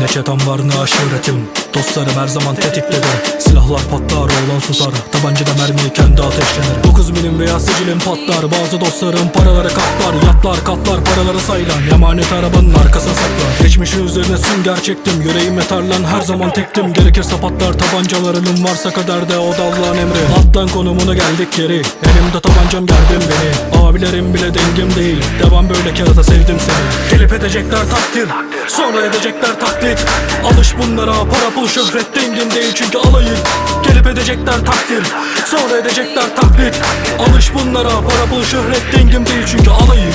Ne çetem var ne aşiretim. Dostlarım her zaman tetiktedir Silahlar patlar oğlan susar. Tabancada mermi kendi ateşlenir. 9 milim veya sicilim patlar. Bazı dostlarım paraları katlar Yatlar katlar paraları saylan Emanet arabanın arkasına saklar Geçmişi üzerine sünger çektim. Yüreğime tarlan her zaman tektim. Gerekirse patlar tabancalarının varsa kaderde O da Allah'ın emri. Alttan konumuna geldik geri. Elimde tabancam gerdim beni. Abilerim bile dengim değil. Devam böyle kerata sevdim seni. Gelip edecekler takdir. Sonra edecekler taklit. Alış bunlara para pul şöhret dengin değil. Çünkü alayı Gelip edecekler takdir. Sonra edecekler taklit Alış bunlara para pul şöhret dengim değil çünkü alayı.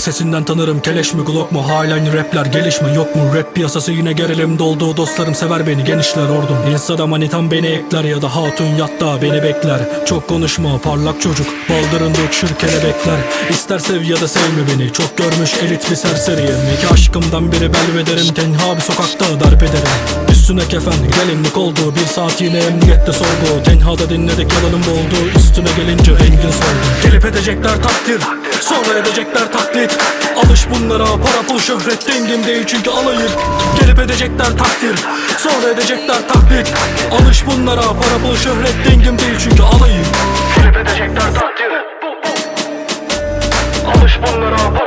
Sesinden tanırım keleş mi glock mu Hala aynı rapler geliş mi yok mu? Rap piyasası yine gerilim doldu Dostlarım sever beni genişler ordum. Insta'da manitam beni ekler ya da hatun yatta beni bekler. Çok konuşma parlak çocuk Baldırında uçuşur kelebekler. İster sev ya da sevme beni Çok görmüş elit bir serseriyim İki aşkımdan biri belvederim Tenha bir sokakta darp ederim Üstüne kefen gelinlik oldu. Bir saat yine emniyette sorgu Tenhada dinledik yalanım oldu. Üstüne gelince rengin soldu Gelip edecekler takdir Sonra edecekler taklit. Alış bunlara para pul şöhret dengim değil çünkü alayı Gelip edecekler takdir Sonra edecekler taklit. Alış bunlara para pul şöhret dengim değil çünkü alayı Gelip edecekler takdir. Alış bunlara para